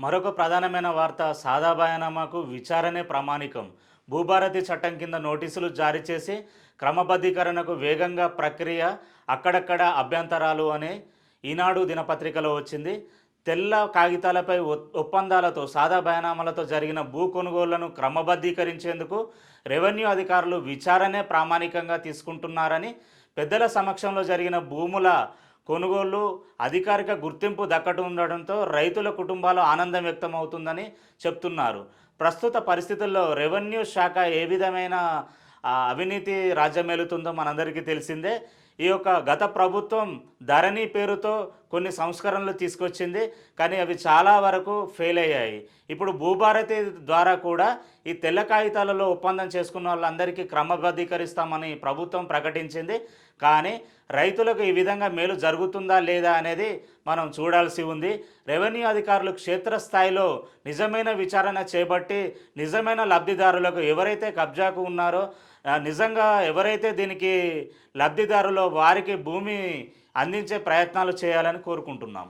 మరొక ప్రధానమైన వార్త సాదా బయానామాకు విచారణే ప్రామాణికం. భూభారతి చట్టం కింద నోటీసులు జారీ చేసి క్రమబద్ధీకరణకు వేగంగా ప్రక్రియ అక్కడక్కడ అభ్యంతరాలు అనే ఈనాడు దినపత్రికలో వచ్చింది. తెల్ల కాగితాలపై ఒ- ఒప్పందాలతో సాదా బయనామాలతో జరిగిన భూ కొనుగోళ్ళను క్రమబద్ధీకరించేందుకు రెవెన్యూ అధికారులు విచారణే ప్రామాణికంగా తీసుకుంటున్నారని పెద్దల సమక్షంలో జరిగిన భూముల కొనుగోళ్ళు అధికారిక గుర్తింపు దక్కటుండడంతో రైతుల కుటుంబాలు ఆనందం వ్యక్తం అవుతుందని చెప్తున్నారు. ప్రస్తుత పరిస్థితుల్లో రెవెన్యూ శాఖ ఏ విధమైన అవినీతి రాజ్యమేలుతుందో మనందరికీ తెలిసిందే. ఈ యొక్క గత ప్రభుత్వం ధరణి పేరుతో కొన్ని సంస్కరణలు తీసుకొచ్చింది. కానీ అవి చాలా వరకు ఫెయిల్ అయ్యాయి. ఇప్పుడు భూభారతి ద్వారా కూడా ఈ తెల్ల కాగితాలలో ఒప్పందం చేసుకున్న వాళ్ళందరికీ క్రమబద్ధీకరిస్తామని ప్రభుత్వం ప్రకటించింది. కానీ రైతులకు ఈ విధంగా మేలు జరుగుతుందా లేదా అనేది మనం చూడాల్సి ఉంది. రెవెన్యూ అధికారులు క్షేత్రస్థాయిలో నిజమైన విచారణ చేపట్టి నిజమైన లబ్ధిదారులకు ఎవరైతే కబ్జాకు ఉన్నారో నిజంగా ఎవరైతే దీనికి లబ్ధిదారులో వారికి భూమి అందించే ప్రయత్నాలు చేయాలని కోరుకుంటున్నాం.